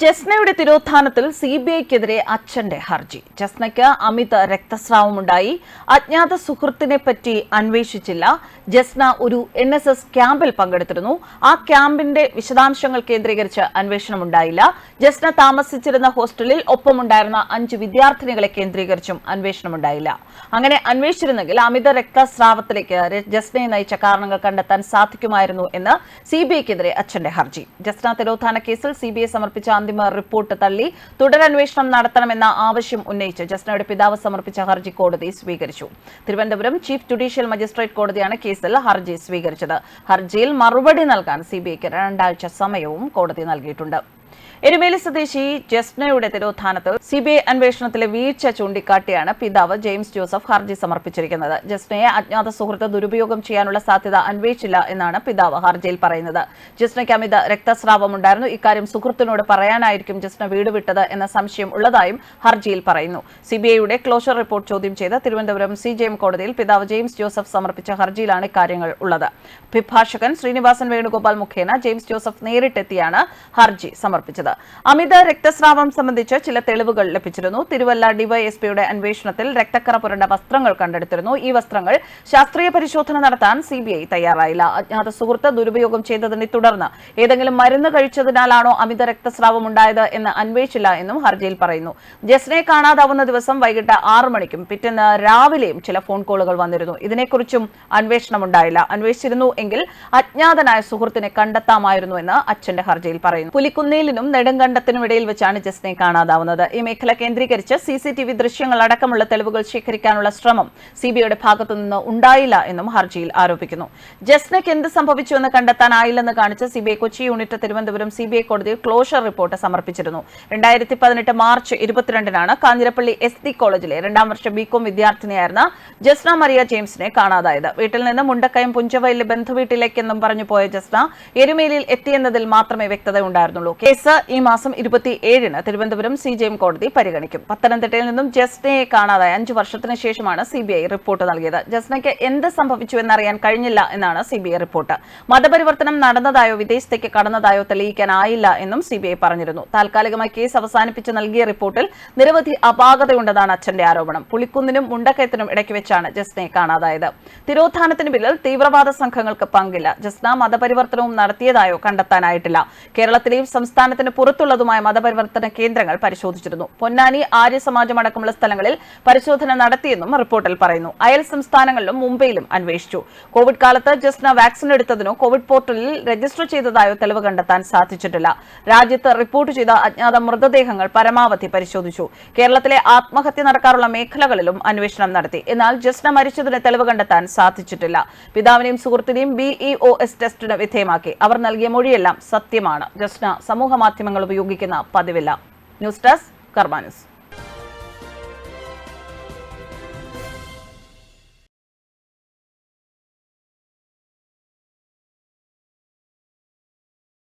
ജസ്നയുടെ തിരോധാനത്തിൽ C B ഐക്കെതിരെ അച്ഛന്റെ ഹർജി. ജസ്നയ്ക്ക് അമിത രക്തസ്രാവമുണ്ടായി. അജ്ഞാത സുഹൃത്തിനെ പറ്റി അന്വേഷിച്ചില്ല. ജസ്ന ഒരു എൻ എസ് എസ് ക്യാമ്പിൽ പങ്കെടുത്തിരുന്നു. ആ ക്യാമ്പിന്റെ വിശദാംശങ്ങൾ കേന്ദ്രീകരിച്ച് അന്വേഷണമുണ്ടായില്ല. ജസ്ന താമസിച്ചിരുന്ന ഹോസ്റ്റലിൽ ഒപ്പമുണ്ടായിരുന്ന അഞ്ച് വിദ്യാർത്ഥിനികളെ കേന്ദ്രീകരിച്ചും അന്വേഷണമുണ്ടായില്ല. അങ്ങനെ അന്വേഷിച്ചിരുന്നെങ്കിൽ അമിത രക്തസ്രാവത്തിലേക്ക് ജസ്നയെ നയിച്ച കാരണങ്ങൾ കണ്ടെത്താൻ സാധിക്കുമായിരുന്നു എന്ന് സി ബി ഐക്കെതിരെ അച്ഛന്റെ ഹർജി. ജസ്ന തിരോധാന കേസിൽ സി ബി ഐ അന്തിമ റിപ്പോർട്ട് തള്ളി തുടരന്വേഷണം നടത്തണമെന്ന ആവശ്യം ഉന്നയിച്ച് ജസ്നയുടെ പിതാവ് സമർപ്പിച്ച ഹർജി കോടതി സ്വീകരിച്ചു. തിരുവനന്തപുരം ചീഫ് ജുഡീഷ്യൽ മജിസ്ട്രേറ്റ് കോടതിയാണ് കേസിൽ ഹർജി സ്വീകരിച്ചത്. ഹർജിയിൽ മറുപടി നൽകാൻ സിബിഐക്ക് രണ്ടാഴ്ച സമയവും കോടതി നൽകിയിട്ടുണ്ട്. എരുമേലി സ്വദേശി ജസ്നയുടെ തിരോധാനത്തിൽ സി ബി ഐ അന്വേഷണത്തിലെ വീഴ്ച ചൂണ്ടിക്കാട്ടിയാണ് പിതാവ് ജെയിംസ് ജോസഫ് ഹർജി സമർപ്പിച്ചിരിക്കുന്നത്. ജസ്നയെ അജ്ഞാത സുഹൃത്ത് ദുരുപയോഗം ചെയ്യാനുള്ള സാധ്യത അന്വേഷിച്ചില്ല എന്നാണ് പിതാവ് ഹർജിയിൽ പറയുന്നത്. ജസ്നയ്ക്ക് അമിത രക്തസ്രാവമുണ്ടായിരുന്നു ഇക്കാര്യം സുഹൃത്തിനോട് പറയാനായിരിക്കും ജസ്ന വീട് വിട്ടത് എന്ന സംശയം ഉള്ളതായും ഹർജിയിൽ പറയുന്നു. സിബിഐയുടെ ക്ലോഷർ റിപ്പോർട്ട് ചോദ്യം ചെയ്ത് തിരുവനന്തപുരം സി ജെ എം കോടതിയിൽ പിതാവ് ജെയിംസ് ജോസഫ് സമർപ്പിച്ച ഹർജിയിലാണ് ഇക്കാര്യങ്ങൾ ഉള്ളത്. അഭിഭാഷകൻ ശ്രീനിവാസൻ വേണുഗോപാൽ മുഖേന ജെയിംസ് ജോസഫ് നേരിട്ടെത്തിയാണ് ഹർജി സമർപ്പിച്ചത് അമിത രക്തസ്രാവം സംബന്ധിച്ച് ചില തെളിവുകൾ ലഭിച്ചിരുന്നു. തിരുവല്ല ഡിവൈഎസ്പിയുടെ അന്വേഷണത്തിൽ രക്തക്കറ പുരണ്ട വസ്ത്രങ്ങൾ കണ്ടെടുത്തിരുന്നു. ഈ വസ്ത്രങ്ങൾ ശാസ്ത്രീയ പരിശോധന നടത്താൻ സിബിഐ തയ്യാറായില്ല. അജ്ഞാത സുഹൃത്ത് ദുരുപയോഗം ചെയ്തതിനെ തുടർന്ന് ഏതെങ്കിലും മരുന്ന് കഴിച്ചതിനാലാണോ അമിത രക്തസ്രാവം ഉണ്ടായത് എന്ന് അന്വേഷിച്ചില്ല എന്നും ഹർജിയിൽ പറയുന്നു. ജസ്നെ കാണാതാവുന്ന ദിവസം വൈകിട്ട് ആറ് മണിക്കും പിറ്റേന്ന് രാവിലെയും ചില ഫോൺ കോളുകൾ വന്നിരുന്നു. ഇതിനെക്കുറിച്ചും അന്വേഷണം ഉണ്ടായില്ല അന്വേഷിച്ചിരുന്നു എങ്കിൽ അജ്ഞാതനായ സുഹൃത്തിനെ കണ്ടെത്താമായിരുന്നു എന്ന് അച്ഛന്റെ ഹർജിയിൽ പറയുന്നു. പുലിക്കുന്നേലിനും നെടുങ്കണ്ടത്തിനും ഇടയിൽ വെച്ചാണ് ജസ്നെ കാണാതാവുന്നത്. ഈ മേഖല കേന്ദ്രീകരിച്ച് സി സി ടി വി ദൃശ്യങ്ങൾ അടക്കമുള്ള തെളിവുകൾ ശേഖരിക്കാനുള്ള ശ്രമം സിബിഐയുടെ ഭാഗത്തുനിന്ന് ഉണ്ടായില്ല എന്നും ഹർജിയിൽ ആരോപിക്കുന്നു. ജസ്നയ്ക്ക് എന്ത് സംഭവിച്ചുവെന്ന് കണ്ടെത്താനായില്ലെന്ന് കാണിച്ച് CBI Kochi unit Thiruvananthapuram CBI കോടതിയിൽ ക്ലോഷർ റിപ്പോർട്ട് സമർപ്പിച്ചിരുന്നു. രണ്ടായിരത്തി പതിനെട്ട് മാർച്ച് ഇരുപത്തിരണ്ടിനാണ് കാഞ്ഞിരപ്പള്ളി എസ് ഡി കോളേജിലെ രണ്ടാം വർഷ ബികോം വിദ്യാർത്ഥിനിയായിരുന്ന ജസ്ന മരിയ ജെയിംസിനെ കാണാതായത്. വീട്ടിൽ നിന്ന് മുണ്ടക്കയം പുഞ്ചവയലിലെ ബന്ധുവീട്ടിലേക്കെന്നും പറഞ്ഞു പോയ ജസ്ന എരുമേലിയിൽ എത്തിയെന്നതിൽ മാത്രമേ വ്യക്തത ഉണ്ടായിരുന്നുള്ളൂ കേസ് ഈ മാസം ഇരുപത്തി ഏഴിന് തിരുവനന്തപുരം സി ജെ എം കോടതി പരിഗണിക്കും. പത്തനംതിട്ടയിൽ നിന്നും ജസ്നയെ കാണാതായ അഞ്ചു വർഷത്തിന് ശേഷമാണ് സി ബി ഐ റിപ്പോർട്ട് നൽകിയത്. ജസ്നയ്ക്ക് എന്ത് സംഭവിച്ചു എന്നറിയാൻ കഴിഞ്ഞില്ല എന്നാണ് സി ബി ഐ റിപ്പോർട്ട്. മതപരിവർത്തനം നടന്നതായോ വിദേശത്തേക്ക് കടന്നതായോ തെളിയിക്കാനായില്ല എന്നും സി ബി ഐ പറഞ്ഞിരുന്നു. താൽക്കാലികമായി കേസ് അവസാനിപ്പിച്ച് നൽകിയ റിപ്പോർട്ടിൽ നിരവധി അപാകതയുണ്ടെന്നാണ് അച്ഛന്റെ ആരോപണം. പുളിക്കുന്നിനും മുണ്ടക്കയത്തിനും ഇടയ്ക്ക് വെച്ചാണ് ജസ്നയെ കാണാതായത്. തിരോധാനത്തിന് പിന്നിൽ തീവ്രവാദ സംഘങ്ങൾക്ക് പങ്കില്ല. ജസ്ന മതപരിവർത്തനവും നടത്തിയതായോ കണ്ടെത്താനായിട്ടില്ല. കേരളത്തിലെയും സംസ്ഥാനത്തിന് പുറത്തുള്ളതുമായ മതപരിവർത്തന കേന്ദ്രങ്ങൾ പരിശോധിച്ചിരുന്നു. പൊന്നാനി ആര്യ സമാജം അടക്കമുള്ള സ്ഥലങ്ങളിൽ പരിശോധന നടത്തിയെന്നും റിപ്പോർട്ടിൽ പറയുന്നു. അയൽ സംസ്ഥാനങ്ങളിലും മുംബൈയിലും അന്വേഷിച്ചു. കോവിഡ് കാലത്ത് ജസ്ന വാക്സിൻ എടുത്തതിനോ കോവിഡ് പോർട്ടലിൽ രജിസ്റ്റർ ചെയ്തതായോ തെളിവ് കണ്ടെത്താൻ സാധിച്ചിട്ടില്ല. രാജ്യത്ത് റിപ്പോർട്ട് ചെയ്ത അജ്ഞാത മൃതദേഹങ്ങൾ പരമാവധി പരിശോധിച്ചു. കേരളത്തിലെ ആത്മഹത്യ നടക്കാറുള്ള മേഖലകളിലും അന്വേഷണം നടത്തി. എന്നാൽ ജസ്ന മരിച്ചതിന് തെളിവ് കണ്ടെത്താൻ സാധിച്ചിട്ടില്ല. പിതാവിനെയും സുഹൃത്തിനെയും ബിഇഒ എസ് ടെസ്റ്റിന് വിധേയമാക്കി. അവർ നൽകിയ മൊഴിയെല്ലാം സത്യമാണ്. ജസ്ന സമൂഹ മാധ്യമങ്ങൾ ഉപയോഗിക്കുന്ന പതിവില്ല. News desk കർമാനുസ്